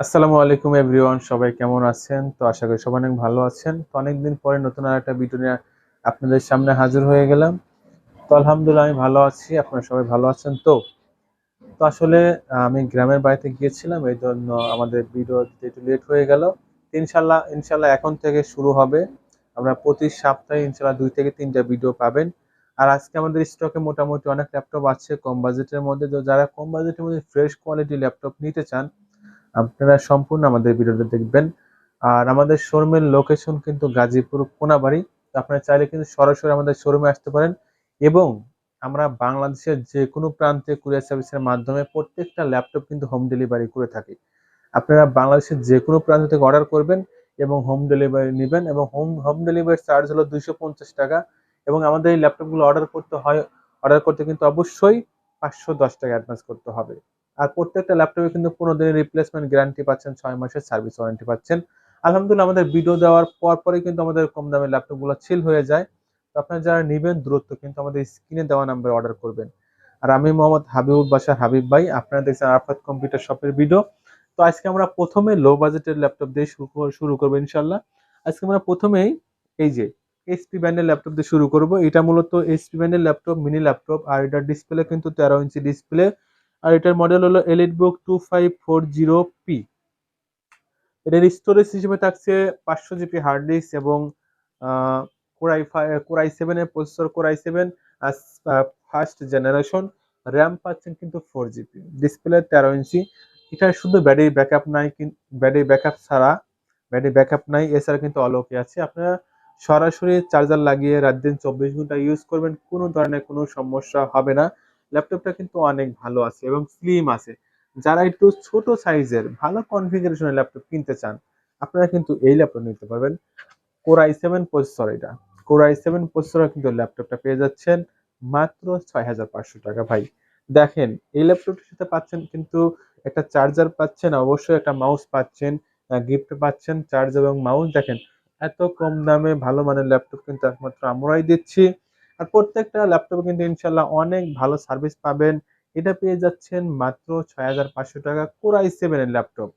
আসসালামু আলাইকুম এভরিওয়ান, সবাই কেমন আছেন? তো আশা করি সবাই অনেক ভালো আছেন। তো অনেকদিন পরে নতুন আর একটা ভিডিও নিয়ে আপনাদের সামনে হাজির হয়ে গেলাম। তো আলহামদুলিল্লাহ, আমি ভালো আছি, আপনারা সবাই ভালো আছেন তো? তো আসলে, আমি গ্রামের বাড়িতে গিয়েছিলাম, এই জন্য আমাদের ভিডিও একটু লেট হয়ে গেল। ইনশাল্লাহ ইনশাল্লাহ এখন থেকে শুরু হবে। আমরা প্রতি সপ্তাহে ইনশাল্লাহ দুই থেকে তিনটা ভিডিও পাবেন। আর আজকে আমাদের স্টকে মোটামুটি অনেক ল্যাপটপ আছে, কম বাজেটের মধ্যে। তো যারা কম বাজেটের মধ্যে ফ্রেশ কোয়ালিটি ল্যাপটপ নিতে চান আপনারা সম্পূর্ণ আমাদের ভিডিওটা দেখবেন। আর আমাদের শোরুমের লোকেশন কিন্তু গাজীপুর কোনাবাড়ি। আপনারা চাইলে কিন্তু সরাসরি আমাদের শোরুমে আসতে পারেন এবং আমরা বাংলাদেশের যে কোনো প্রান্তে কুরিয়ার সার্ভিসের মাধ্যমে প্রত্যেকটা ল্যাপটপ কিন্তু হোম ডেলিভারি করে থাকি। আপনারা বাংলাদেশের যে কোনো প্রান্ত থেকে অর্ডার করবেন এবং হোম ডেলিভারি নেবেন এবং হোম হোম ডেলিভারি চার্জ হলো দুইশো পঞ্চাশ টাকা এবং আমাদের এই ল্যাপটপগুলো অর্ডার করতে হয় অর্ডার করতে কিন্তু অবশ্যই পাঁচশো দশ টাকা অ্যাডভান্স করতে হবে। আর প্রত্যেকটা ল্যাপটপে কিন্তু পনেরো দিনের রিপ্লেসমেন্ট গ্যারান্টি পাচ্ছেন, ছয় মাসের সার্ভিস ওয়ারেন্টি পাচ্ছেন। আলহামদুলিল্লাহ আমাদের ভিডিও দেওয়ার পর পরে কিন্তু আমাদের কম দামের ল্যাপটপগুলো সেল হয়ে যায়। তো আপনারা যারা নেবেন দূরত্ব কিন্তু আমাদের স্ক্রিনে দেওয়া নাম্বারে অর্ডার করবেন। আর আমি মোহাম্মদ হাবিবুল বাসার হাবিব ভাই, আপনারা দেখছেন আরফাত কম্পিউটার শপের ভিডিও তো আজকে আমরা প্রথমে লো বাজেটের ল্যাপটপ দিয়ে শুরু করব ইনশাল্লাহ আজকে আমরা প্রথমেই এই যে এইচপি ব্যান্ডের ল্যাপটপ দিয়ে শুরু করব। এটা মূলত এইচপি ব্যান্ডের ল্যাপটপ মিনি ল্যাপটপ আর এটার ডিসপ্লে কিন্তু তেরো ইঞ্চি ডিসপ্লে আর এটার মডেল হলো EliteBook two five four zero P এটার স্টোরেজ হিসেবে থাকছে পাঁচশো জিবি হার্ড ডিস্ক এবং Core i five Core i সেভেনের processor Core i seven first generation RAM পাচ্ছেন কিন্তু ফোর জিবি ডিসপ্লে তেরো ইঞ্চি। এটা শুধু ব্যাটারি ব্যাকআপ নাই ব্যাটারি ব্যাকআপ ছাড়া। ব্যাটারি ব্যাকআপ নাই, এছাড়া কিন্তু অলোকে আছে। আপনারা সরাসরি চার্জার লাগিয়ে রাত দিন চব্বিশ ঘণ্টা ইউজ করবেন, কোনো ধরনের কোনো সমস্যা হবে না। ল্যাপটপটা কিন্তু অনেক ভালো আছে এবং স্লিম আছে। যারা একটু ছোট সাইজের ভালো কনফিগারেশনের ল্যাপটপ কিনতে চান, আপনারা কিন্তু এই ল্যাপটপ নিতে পারবেন। কোরাই সেভেন প্রসেসর এটা। কোরাই সেভেন প্রসেসর কিন্তু ল্যাপটপটা পেয়ে যাচ্ছেন মাত্র ছয় হাজার পাঁচশো টাকা ভাই। দেখেন, এই ল্যাপটপটির সাথে পাচ্ছেন কিন্তু একটা চার্জার পাচ্ছেন, অবশ্যই একটা মাউস পাচ্ছেন গিফট পাচ্ছেন চার্জ এবং মাউস দেখেন, এত কম দামে ভালো মানের ল্যাপটপ কিন্তু একমাত্র আমরাই দিচ্ছি। আর প্রত্যেকটা ল্যাপটপে কিন্তু ইনশাল্লাহ অনেক ভালো সার্ভিস পাবেন। এটা পেয়ে যাচ্ছেন মাত্র ছয় হাজার পাঁচশো টাকা কোর আই সেভেনের ল্যাপটপ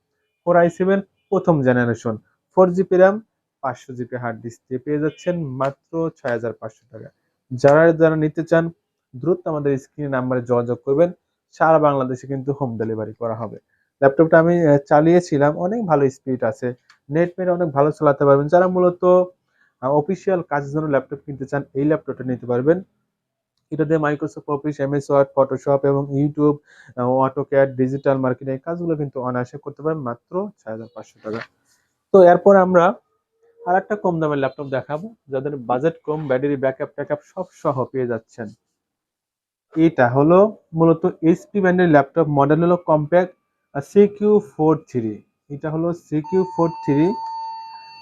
কোর আই সেভেন প্রথম জেনারেশন ফোর জিবি র্যাম পাঁচশো জিবি হার্ড ডিস্ক দিয়ে পেয়ে যাচ্ছেন মাত্র ছয় হাজার পাঁচশো টাকা। যারা যারা নিতে চান, দ্রুত আমাদের স্ক্রিনে নাম্বারে যোগাযোগ করবেন। সারা বাংলাদেশে কিন্তু হোম ডেলিভারি করা হবে। ল্যাপটপটা আমি চালিয়েছিলাম। অনেক ভালো স্পিড আছে। নেট মেরে অনেক ভালো চালাতে পারবেন। যারা মূলত অফিসিয়াল কাজের জন্য ল্যাপটপ কিনতে চান, এই ল্যাপটপটা নিতে পারবেন। এটা দিয়ে Microsoft Office MS Word Photoshop এবং ইউটিউব অটোক্যাড ডিজিটাল মার্কেটিং কাজগুলো কিন্তু অনায়াসে করতে পারেন মাত্র ছয় হাজার পাঁচশো টাকা। তো এরপর আমরা আর একটা কম দামের ল্যাপটপ দেখাবো, যাদের বাজেট কম ব্যাটারি ব্যাকআপ ট্যাকআপ সব সহ পেয়ে যাচ্ছেন। এটা হলো মূলত এইচপি ব্র্যান্ডের ল্যাপটপ মডেল হলো কম্প্যাক্ট সিকিউ ফোর থ্রি এটা হলো সিকিউ ফোর থ্রি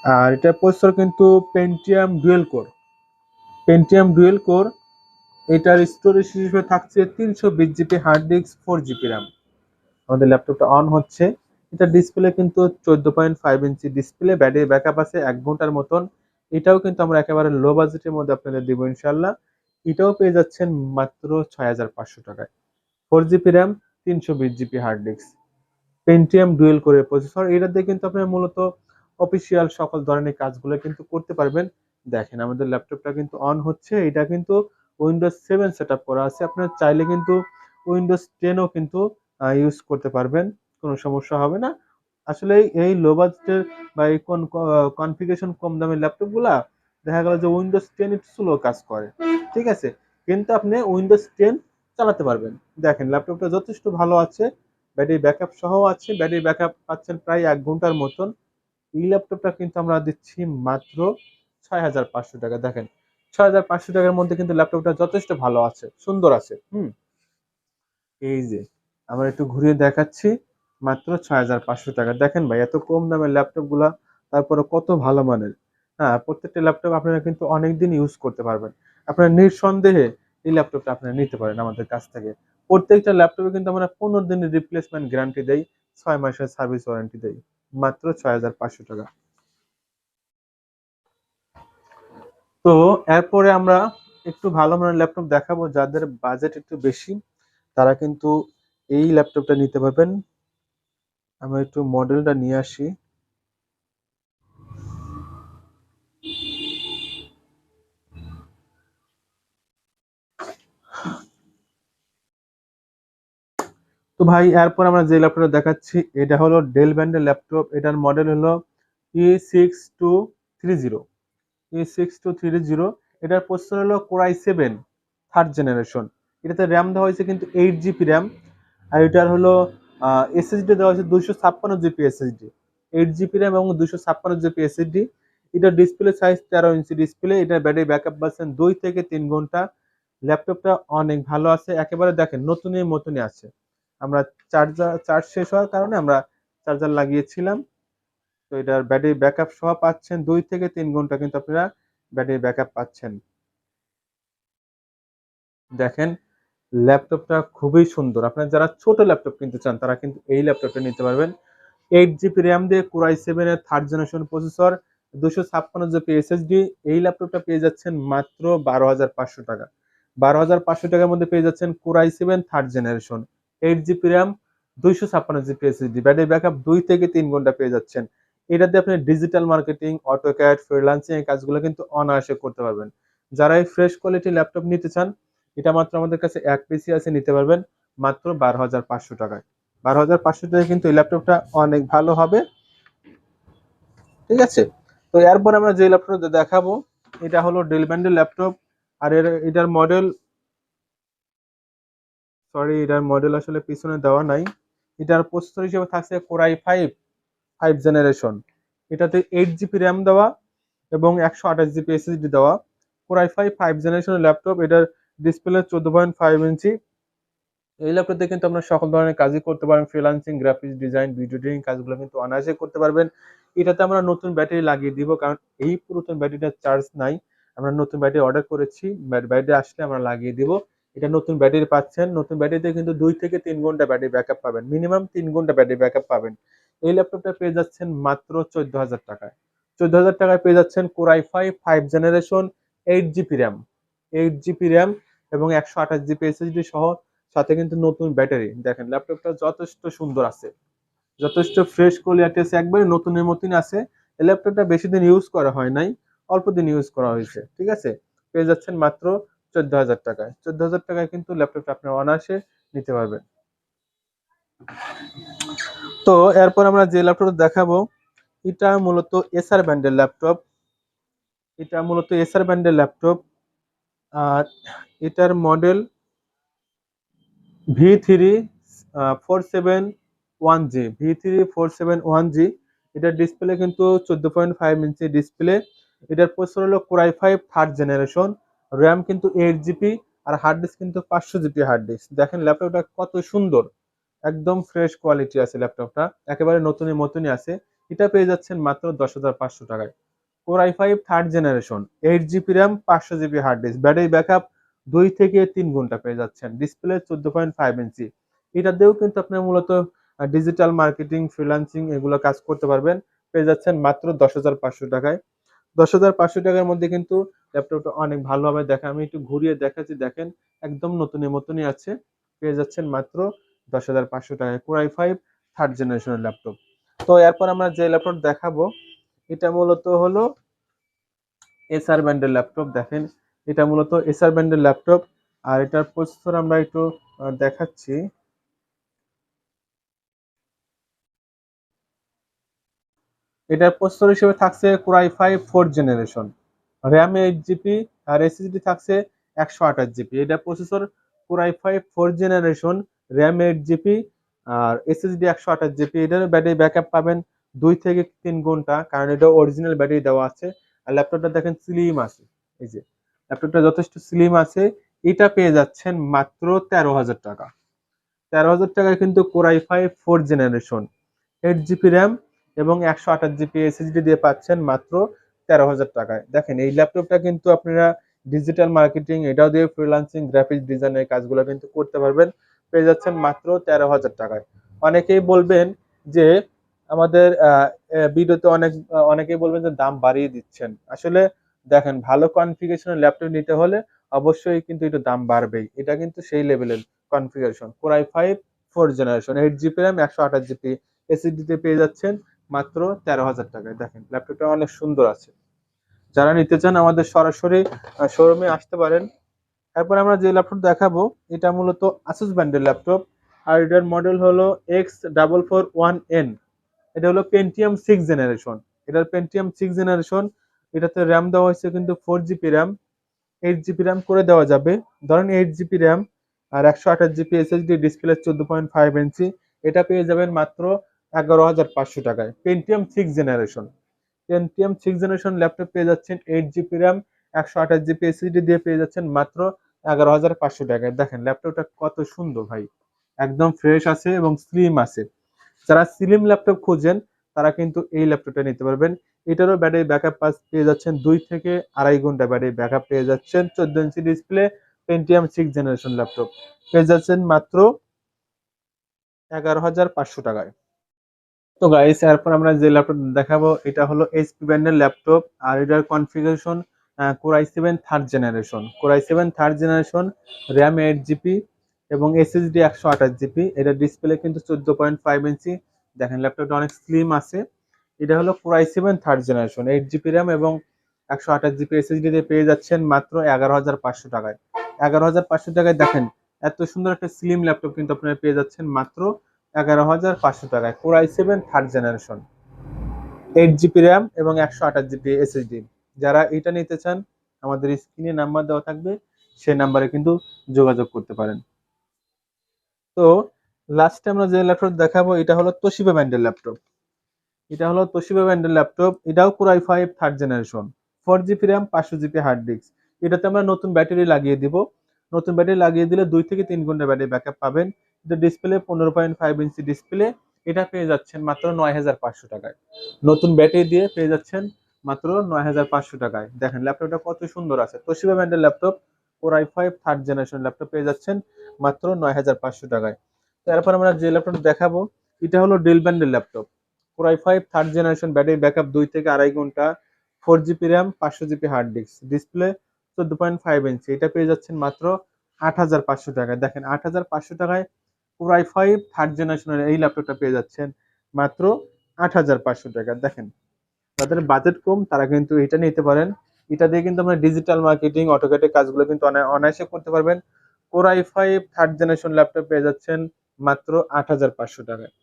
আর এটা প্রসেসর কিন্তু Pentium dual core Pentium dual core এটার স্টোরেজ হিসেবে থাকছে তিনশো বিশ GB hard disk four GB RAM আমাদের ল্যাপটপটা অন হচ্ছে। এটা ডিসপ্লে কিন্তু চোদ্দ point five inch display battery backup আছে এক ঘণ্টার মতন। এটাও কিন্তু আমরা একেবারে লো বাজেটের মধ্যে আপনাদের দেবো ইনশাল্লাহ এটাও পেয়ে যাচ্ছেন মাত্র ছয় হাজার পাঁচশো টাকায়। ফোর জিবি র্যাম তিনশো বিশ GB hard disk Pentium dual করে প্রসেসর এটা দিয়ে কিন্তু আপনার মূলত অফিসিয়াল সকল ধরনের কাজগুলো কিন্তু করতে পারবেন। দেখেন, আমাদের ল্যাপটপটা কিন্তু অন হচ্ছে। এটা কিন্তু উইন্ডোজ সেভেন সেট করা আছে। আপনার চাইলে কিন্তু উইন্ডোজ টেনও কিন্তু ইউজ করতে পারবেন। কোনো সমস্যা হবে না। আসলে এই লো বাজেটের বা এই কোন কনফিগারেশন কম দামের ল্যাপটপগুলা দেখা গেল যে উইন্ডোজ টেন একটু স্লো কাজ করে। ঠিক আছে? কিন্তু আপনি উইন্ডোজ টেন চালাতে পারবেন। দেখেন, ল্যাপটপটা যথেষ্ট ভালো আছে। ব্যাটারি ব্যাকআপ সহ আছে। ব্যাটারি ব্যাকআপ পাচ্ছেন প্রায় এক ঘণ্টার মতন। এই ল্যাপটপটা কিন্তু আমরা দিচ্ছি মাত্র ছয় হাজার পাঁচশো টাকা। দেখেন, ছয় হাজার পাঁচশো টাকার মধ্যে কিন্তু ল্যাপটপটা যথেষ্ট ভালো আছে, সুন্দর আছে, হুম? এই যে, আমরা একটু ঘুরিয়ে দেখাচ্ছি, মাত্র ছয় হাজার পাঁচশো টাকা। দেখেন ভাই, এত কম দামের ল্যাপটপগুলা তারপরে কত ভালো মানের। হ্যাঁ প্রত্যেকটা ল্যাপটপ আপনারা কিন্তু অনেকদিন ইউজ করতে পারবেন। আপনারা নিঃসন্দেহে এই ল্যাপটপটা আপনারা নিতে পারেন আমাদের কাছ থেকে। প্রত্যেকটা ল্যাপটপে কিন্তু আমরা পনেরো দিনের রিপ্লেসমেন্ট গ্যারান্টি দেই, ছয় মাসের সার্ভিস ওয়ারেন্টি দেই। মাত্র ছয় হাজার পাঁচশো টাকা। তো এরপরে আমরা একটু ভালো মানের ল্যাপটপ দেখাবো, যাদের বাজেট একটু বেশি, তারা কিন্তু এই ল্যাপটপটা নিতে পারবেন। আমরা একটু মডেলটা নিয়ে আসি তো ভাই, এরপর আমরা যে ল্যাপটপটা দেখাচ্ছি, এটা হলো ডেল ব্যান্ডের ল্যাপটপ এটার মডেল হলো E six two three zero E six two three zero এটার প্রসেসর হলো Core i seven third generation এটাতে র্যাম দেওয়া হয়েছে কিন্তু এইট জিবি র্যাম আর এটার হলো এসএসডি দেওয়া হয়েছে দুশো ছাপ্পান্ন GB SSD eight GB RAM এবং দুশো ছাপ্পান্ন জিবি এসএসডি এটার ডিসপ্লে সাইজ তেরো ইঞ্চি ডিসপ্লে এটার ব্যাটারি ব্যাকআপ পাচ্ছেন দুই থেকে তিন ঘণ্টা। ল্যাপটপটা অনেক ভালো আছে। একেবারে দেখেন নতুনের মতনই আছে। আমরা চার্জার চার্জ শেষ হওয়ার কারণে আমরা চার্জার লাগিয়েছিলাম। তো এটার ব্যাটারি ব্যাকআপ সহ পাচ্ছেন। দুই থেকে তিন ঘণ্টা কিন্তু আপনারা ব্যাটারি ব্যাকআপ পাচ্ছেন। দেখেন ল্যাপটপটা খুবই সুন্দর। আপনারা যারা ছোট ল্যাপটপ কিনতে চান, তারা কিন্তু এই ল্যাপটপটা নিতে পারবেন। এইট জিবি র্যাম দিয়ে কুরাই সেভেন এর থার্ড জেনারেশন প্রসেসর দুশো ছাপ্পান্ন জিবি এসএসডি এই ল্যাপটপটা পেয়ে যাচ্ছেন মাত্র বারো হাজার পাঁচশো টাকা। বারো হাজার পাঁচশো টাকার মধ্যে পেয়ে যাচ্ছেন Core i seven third generation eight GB RAM দুইশো ছাপ্পান্ন জিবি এসএসডি ব্যাটারি ব্যাকআপ দুই থেকে তিন ঘণ্টা পেয়ে যাচ্ছেন। এটাতে আপনি ডিজিটাল মার্কেটিং অটোক্যাড ফ্রিলান্সিং এই কাজগুলো কিন্তু অনায়াসে করতে পারবেন। যারা এই ফ্রেশ কোয়ালিটি ল্যাপটপ নিতে চান, এটা মাত্র আমাদের কাছে এক পিসি আছে, নিতে পারবেন মাত্র বারো হাজার পাঁচশো টাকায়। বারো হাজার পাঁচশো টাকায় কিন্তু এই ল্যাপটপটা অনেক ভালো হবে। ঠিক আছে? তো এরপর আমরা যে ল্যাপটপটা দেখাবো, এটা হলো ডেল ব্যান্ডের ল্যাপটপ আর এর, এটার মডেল সরি এটার মডেল আসলে পিছনে দেওয়া নাই। এটার প্রসেসর হিসেবে থাকছে Core i five five generation এটাতে এইট জিবি র্যাম দেওয়া এবং একশো আঠাশ জিবি এসএসডি দেওয়া। কোরাই ফাইভ ফাইভ জেনারেশনের ল্যাপটপ এটার ডিসপ্লে চোদ্দ পয়েন্ট ফাইভ ইঞ্চি। এই ল্যাপটপে কিন্তু আপনার সকল ধরনের কাজই করতে পারবেন freelancing graphics design video editing কাজগুলো কিন্তু অনায়াসে করতে পারবেন। এটাতে আমরা নতুন ব্যাটারি লাগিয়ে দিব, কারণ এই পুরাতন ব্যাটারিটার চার্জ নাই। আমরা নতুন ব্যাটারি অর্ডার করেছি ব্যাটারি আসলে আমরা লাগিয়ে দিব। এটা নতুন ব্যাটারি পাচ্ছেন, নতুন ব্যাটারিতে কিন্তু দুই থেকে তিন ঘণ্টা ব্যাটারি ব্যাকআপ পাবেন। মিনিমাম তিন ঘণ্টা ব্যাটারি ব্যাকআপ পাবেন। এই ল্যাপটপটা পেয়ে যাচ্ছেন মাত্র চোদ্দ হাজার টাকায়। চোদ্দ হাজার টাকায় পেয়ে যাচ্ছেন Core i five five generation eight GB RAM eight GB RAM এবং একশো আঠাশ জিবি এসএসডি সহ সাথে কিন্তু নতুন ব্যাটারি দেখেন ল্যাপটপটা যথেষ্ট সুন্দর আছে। যথেষ্ট ফ্রেশ কোয়ালিটি আছে, একবারে নতুনের মতন আছে। এই ল্যাপটপটা বেশি দিন ইউজ করা হয় নাই, অল্প দিন ইউজ করা হয়েছে। ঠিক আছে? পেয়ে যাচ্ছেন মাত্র চোদ্দ হাজার টাকায়। চোদ্দ হাজার টাকায় কিন্তু ল্যাপটপটা আপনি অনায়াসে নিতে পারবেন। তো এরপর আমরা যে ল্যাপটপ দেখাবো, এটা মূলত এসআর ব্যান্ডের ল্যাপটপ এটা মূলত এসআর ব্যান্ডের ল্যাপটপ আর এটার model V three four seven one G V three four seven one G এটার ডিসপ্লে কিন্তু চোদ্দ পয়েন্ট ফাইভ ইঞ্চি ডিসপ্লে এটার প্রসেসর হলো Core i five third generation RAM কিন্তু এইট জিবি আর হার্ড ডিস্ক কিন্তু পাঁচশো জিবি হার্ড ডিস্ক দেখেন ল্যাপটপটা কত সুন্দর, একদম ফ্রেশ কোয়ালিটি আছে ল্যাপটপটা একেবারে নতুনের মতনই আছে। এটা পেয়ে যাচ্ছেন মাত্র দশ হাজার পাঁচশো টাকায়। Core i five third generation eight GB RAM পাঁচশো GB hard disk battery backup দুই থেকে তিন ঘণ্টা পেয়ে যাচ্ছেন। ডিসপ্লে চোদ্দ পয়েন্ট ফাইভ ইঞ্চি এটা দিয়েও কিন্তু আপনি মূলত ডিজিটাল মার্কেটিং ফ্রিলান্সিং এগুলো কাজ করতে পারবেন। পেয়ে যাচ্ছেন মাত্র দশ হাজার পাঁচশো টাকায়। দশ হাজার পাঁচশো টাকার মধ্যে কিন্তু ল্যাপটপটা অনেক ভালোভাবে দেখা। আমি একটু ঘুরিয়ে দেখাচ্ছি, দেখেন, একদম নতুনের মতনই আছে। পেয়ে যাচ্ছেন মাত্র দশ হাজার পাঁচশো টাকায় কোরাই ফাইভ থার্ড জেনারেশনের ল্যাপটপ। তো এরপর আমরা যে ল্যাপটপ দেখাবো, এটা মূলত হলো এসআর ব্যান্ডের ল্যাপটপ, দেখেন। এটা মূলত এসআর ব্যান্ডের ল্যাপটপ। আর এটার প্রসেসর আমরা একটু দেখাচ্ছি। এটার প্রসেসর হিসেবে থাকছে Core i five four generation RAM eight GB R SSD থাকছে একশো আঠাশ জিবি এটা processor Core i five four generation RAM eight GB R SSD একশো আঠাশ জিবি এটার ব্যাটারি ব্যাকআপ পাবেন দুই থেকে তিন ঘণ্টা, কারণ এটা অরিজিনাল ব্যাটারি দেওয়া আছে। আর ল্যাপটপটা দেখেন স্লিম আছে। এই যে ল্যাপটপটা যথেষ্ট স্লিম আছে। এটা পেয়ে যাচ্ছেন মাত্র তেরো হাজার টাকা। তেরো হাজার টাকায় কিন্তু Core i five four generation eight GB RAM এবং একশো আঠাশ জিপি এসএসডি দিয়ে পাচ্ছেন মাত্র তেরো হাজার টাকায়। দেখেন, এই ল্যাপটপটা কিন্তু আপনারা ডিজিটাল মার্কেটিং এটাও দিয়ে ফ্রিলান্সিং গ্রাফিক্স ডিজাইনের কাজগুলো কিন্তু করতে পারবেন। পেয়ে যাচ্ছেন মাত্র তেরো হাজার টাকায়। অনেকেই বলবেন যে আমাদের ভিডিওতে অনেক, অনেকেই বলবেন যে দাম বাড়িয়ে দিচ্ছেন। আসলে দেখেন, ভালো কনফিগারেশনের ল্যাপটপ নিতে হলে অবশ্যই কিন্তু একটু দাম বাড়বেই। এটা কিন্তু সেই লেভেলের configuration Core i five four generation eight GB RAM একশো আঠাশ জিবি এসএসডিতে পেয়ে যাচ্ছেন মাত্র তেরো হাজার টাকায়। দেখেন ল্যাপটপটা অনেক সুন্দর আছে। যারা নিতে চান আমাদের সরাসরি শোরুমে আসতে পারেন। এরপর আমরা যে ল্যাপটপ দেখাবো, এটা মূলত আসুস ব্র্যান্ডের ল্যাপটপ আর এটার মডেল হলো X double four one N এটা হলো পেন্টিয়াম সিক্স জেনারেশন এটার পেন্টিয়াম সিক্স জেনারেশন এটাতে র্যাম দেওয়া হয়েছে কিন্তু four GB RAM eight GB RAM করে দেওয়া যাবে। ধরেন এইট জিবি র্যাম আর একশো আঠাশ জিবি এসএসডি ডিসপ্লে চোদ্দ পয়েন্ট ফাইভ ইঞ্চি এটা পেয়ে যাবেন মাত্র এগারো হাজার পাঁচশো টাকায়। Pentium six generation Pentium six generation laptop পেয়ে যাচ্ছেন এইট জিবি র্যাম একশো আঠাশ জিবি এসএসডি দিয়ে পেয়ে যাচ্ছেন মাত্র এগারো হাজার পাঁচশো টাকায়। দেখেন ল্যাপটপটা কত সুন্দর ভাই। একদম ফ্রেশ আছে এবং স্লিম আছে। যারা স্লিম ল্যাপটপ খুঁজেন, তারা কিন্তু এই ল্যাপটপটা নিতে পারবেন। এটারও ব্যাটারি ব্যাকআপ পাস পেয়ে যাচ্ছেন দুই থেকে আড়াই ঘণ্টা ব্যাটারি ব্যাকআপ পেয়ে যাচ্ছেন চোদ্দ inch display Pentium six generation laptop পেয়ে যাচ্ছেন মাত্র এগারো হাজার পাঁচশো টাকায়। তো গাইস এরপর আমরা যে ল্যাপটপ দেখাবো, এটা হলো এইচপি ব্র্যান্ডের ল্যাপটপ আর এটার configuration Core i seven third generation Core i seven third generation RAM eight GB এবং এসএসডি একশো আঠাশ জিবি এটা ডিসপ্লে কিন্তু চোদ্দ পয়েন্ট ফাইভ ইঞ্চি দেখেন ল্যাপটপটা অনেক স্লিম আছে। এটা হলো core i seven third generation eight GB RAM এবং একশো আঠাশ জিবি এসএসডি দিয়ে পেয়ে যাচ্ছেন মাত্র এগারো হাজার পাঁচশো টাকায়। এগারো হাজার পাঁচশো টাকায় দেখেন, এত সুন্দর একটা স্লিম ল্যাপটপ কিন্তু আপনারা পেয়ে যাচ্ছেন মাত্র এগারো হাজার পাঁচশো টাকায় core i seven third generation eight GB RAM এবং একশো আঠাশ জিবি এসএসডি যারা এটা নিতে চান, আমাদের স্ক্রিনে নাম্বার দেওয়া থাকবে, সেই নাম্বারে কিন্তু যোগাযোগ করতে পারেন। তো লাস্টে আমরা যে ল্যাপটপ দেখাবো, এটা হলো তোশিবা ব্র্যান্ডের ল্যাপটপ এটা হলো তোশিবা ব্র্যান্ডের ল্যাপটপ এটাও core i five third generation four GB RAM পাঁচশো জিবি হার্ড ডিস্ক এটাতে আমরা নতুন ব্যাটারি লাগিয়ে দিব। নতুন ব্যাটারি লাগিয়ে দিলে দুই থেকে তিন ঘণ্টা ব্যাটারি ব্যাকআপ পাবেন। এটা ডিসপ্লে পনেরো পয়েন্ট ফাইভ ইঞ্চি ডিসপ্লে এটা পেয়ে যাচ্ছেন মাত্র নয় হাজার পাঁচশো টাকায়। নতুন ব্যাটারি দিয়ে পেয়ে যাচ্ছেন মাত্র নয় হাজার পাঁচশো টাকায়। দেখেন ল্যাপটপটা কত সুন্দর আছে। তোশিবা ব্র্যান্ডের laptop core i five third generation laptop পেয়ে যাচ্ছেন মাত্র নয় হাজার পাঁচশো টাকায়। তারপর আমরা যে ল্যাপটপ দেখাবো, এটা হলো ডেল ব্র্যান্ডের laptop core i five third generation battery backup দুই থেকে আড়াই ঘণ্টা ফোর জিবি র্যাম পাঁচশো জিবি হার্ড ডিস্ক ডিসপ্লে চোদ্দ পয়েন্ট ফাইভ ইঞ্চি এটা পেয়ে যাচ্ছেন মাত্র আট হাজার পাঁচশো টাকায়। দেখেন, আট হাজার পাঁচশো টাকায় কোরাই ফাইভ থার্ড জেনারেশনের এই ল্যাপটপটা পেয়ে যাচ্ছেন মাত্র আট হাজার পাঁচশো টাকা। দেখেন যাদের বাজেট কম, তারা কিন্তু এটা নিতে পারেন। এটা দিয়ে কিন্তু আমরা ডিজিটাল মার্কেটিং অটোকেটের কাজগুলো কিন্তু অনা- অনায়াসে করতে পারবেন। Core i five third generation laptop পেয়ে যাচ্ছেন মাত্র আট হাজার পাঁচশো টাকায়।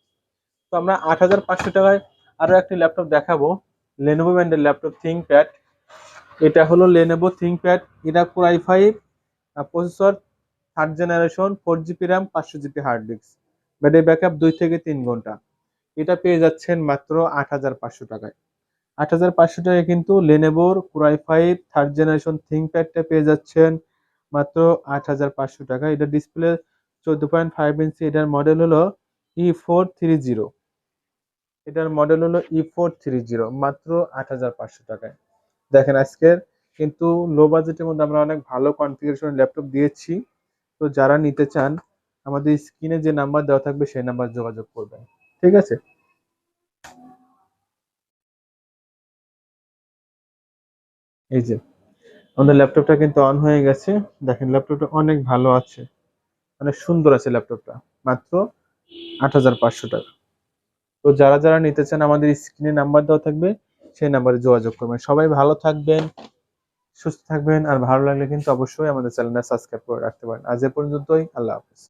তো আমরা আট হাজার পাঁচশো টাকায় আরও একটি ল্যাপটপ দেখাবো। লেনোভো ব্র্যান্ডের ল্যাপটপ থিংকপ্যাড এটা হলো লেনোভো থিংকপ্যাড এটা core i five processor third generation four GB RAM পাঁচশো GB hard disk battery backup দুই থেকে তিন ঘণ্টা। এটা পেয়ে যাচ্ছেন মাত্র আট হাজার পাঁচশো টাকায়। আট হাজার পাঁচশো টাকায় কিন্তু লেনেবোর core i five third generation থিংকপ্যাডটা পেয়ে যাচ্ছেন মাত্র আট হাজার পাঁচশো টাকা এটা ডিসপ্লে চোদ্দ পয়েন্ট ফাইভ ইঞ্চি এটার মডেল হলো ই ফোর থ্রি জিরো এটার মডেল হলো ই ফোর থ্রি জিরো মাত্র আট হাজার পাঁচশো টাকায়। দেখেন আজকের কিন্তু লো বাজেটের মধ্যে আমরা অনেক ভালো কনফিগারেশন ল্যাপটপ দিয়েছি। তো যারা নিতে চান, আমাদের স্ক্রিনে যে নাম্বার দেওয়া থাকবে, সেই নাম্বার যোগাযোগ করবেন। ঠিক আছে? এই যে, আমাদের ল্যাপটপটা কিন্তু অন হয়ে গেছে। দেখেন, ল্যাপটপটা অনেক ভালো আছে। অনেক সুন্দর আছে ল্যাপটপটা। মাত্র আট হাজার পাঁচশো টাকা। তো যারা যারা নিতে চান, আমাদের স্ক্রিনে নাম্বার দেওয়া থাকবে, সেই নাম্বারে যোগাযোগ করবেন। সবাই ভালো থাকবেন। সুস্থ থাকবেন আর ভালো লাগলে কিন্তু অবশ্যই আমাদের চ্যানেলটা সাবস্ক্রাইব করে রাখতে পারেন। আজ এ পর্যন্তই, আল্লাহ হাফেজ।